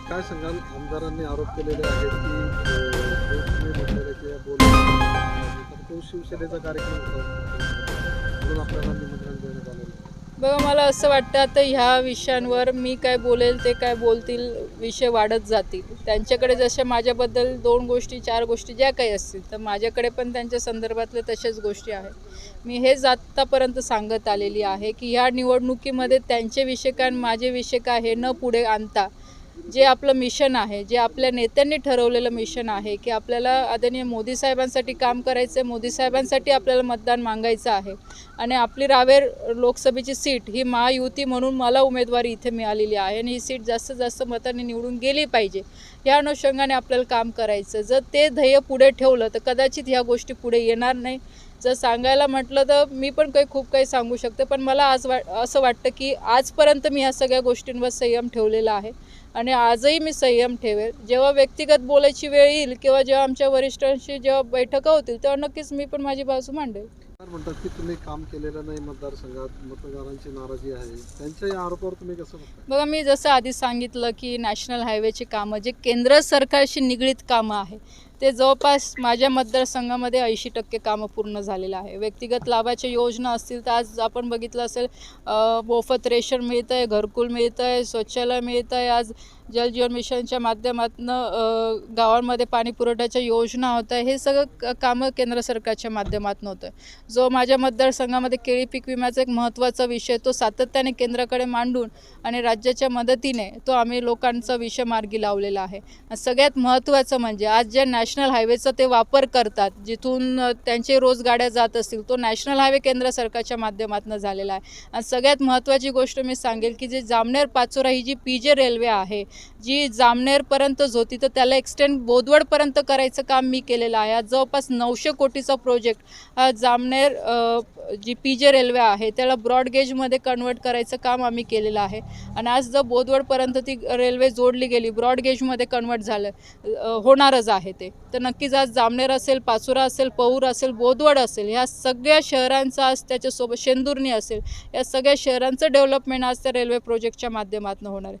काय सांगाल? आमदारांनी आरोप केलेले आहेत की तो शिवसेनेचा कार्यक्रम म्हणून आपल्याला निमंत्रण देण्यात आलेलं बघा मला असं वाटतं आता ह्या विषयांवर मी काय बोलेल ते काय बोलतील विषय वाढत जातील. त्यांच्याकडे जसे माझ्याबद्दल दोन गोष्टी चार गोष्टी ज्या काही असतील तर माझ्याकडे पण त्यांच्या संदर्भातले तशाच गोष्टी आहेत. मी हेच आत्तापर्यंत सांगत आलेली आहे की ह्या निवडणुकीमध्ये त्यांचे विषय काय आणि माझे विषय काय हे न पुढे आणता जे आपलं मिशन आहे जे आपल्या नेत्यांनी ठरवलेलं मिशन आहे की आपल्याला आदरणीय मोदी साहेबांसाठी काम करायचं आहे मोदी साहेबांसाठी आपल्याला मतदान मागायचं आहे. आणि आपली रावेर लोकसभेची सीट ही महायुती म्हणून मला उमेदवारी इथे मिळालेली आहे आणि ही सीट जास्तीत जास्त मतांनी निवडून गेली पाहिजे. या अनुषंगाने आपल्याला काम करायचं. जर ते ध्येय पुढे ठेवलं तर कदाचित ह्या गोष्टी पुढे येणार नाही. जर सांगायला म्हटलं तर मी पण काही खूप काही सांगू शकते पण मला आज वा असं वाटतं की आजपर्यंत मी ह्या सगळ्या गोष्टींवर संयम ठेवलेला आहे. आणि आजही मी संयम ठेवेल. जेव्हा व्यक्तिगत बोलायची वेळ येईल किंवा जेव्हा आमच्या वरिष्ठांशी जेव्हा बैठका होतील तेव्हा नक्कीच मी पण माझी बाजू मांडेल. म्हणतात की तुम्ही काम केलेलं नाही मतदारसंघात मतदारांची नाराजी आहे. त्यांच्या या आरोपावर तुम्ही कसं बघा मी जसं आधी सांगितलं की नॅशनल हायवेची कामं जे केंद्र सरकारशी निगडीत कामं आहे ते जवळपास माझ्या मतदारसंघामध्ये ऐंशी टक्के कामं पूर्ण झालेलं आहे. व्यक्तिगत लाभाच्या योजना असतील तर आज आपण बघितलं असेल मोफत रेशन मिळतं आहे घरकुल मिळतं आहे शौचालय मिळतं आहे आज जलजीवन मिशनच्या माध्यमातून गावांमध्ये पाणी पुरवठ्याच्या योजना होत्या आहे हे सगळं कामं केंद्र सरकारच्या माध्यमातून होतं आहे जो माझ्या मतदारसंघामध्ये केळी पीक विम्याचा एक महत्त्वाचा विषय तो सातत्याने केंद्राकडे मांडून आणि राज्याच्या मदतीने तो आम्ही लोकांचा विषय मार्गी लावलेला आहे. सगळ्यात महत्त्वाचं म्हणजे आज ज्या नॅशनल हायवेचा ते वापर करतात जिथून त्यांचे रोज गाड्या जात असतील तो नॅशनल हायवे केंद्र सरकारच्या माध्यमातून झालेला आहे. आणि सगळ्यात महत्त्वाची गोष्ट मी सांगेल की जे जामनेर पाचोरा ही जी पी जे रेल्वे आहे जी जामनेरपर्यंत होती तर त्याला एक्सटेंड बोदवडपर्यंत करायचं काम मी केलेलं आहे. आज जवळपास नऊशे कोटीचा प्रोजेक्ट हा जामनेर जी पी जे रेल्वे आहे त्याला ब्रॉडगेजमध्ये कन्वर्ट करायचं काम आम्ही केलेलं आहे. आणि आज जर बोदवडपर्यंत ती रेल्वे जोडली गेली ब्रॉडगेजमध्ये कन्वर्ट झालं होणारच आहे ते. तर नक्कीच आज जामनेर असेल पाचोरा असेल पौर असेल बोदवड असेल ह्या सगळ्या शहरांचा आज त्याच्यासोबत शेंदुर्णी असेल या सगळ्या शहरांचं डेव्हलपमेंट आज त्या रेल्वे प्रोजेक्टच्या माध्यमातून होणार आहे.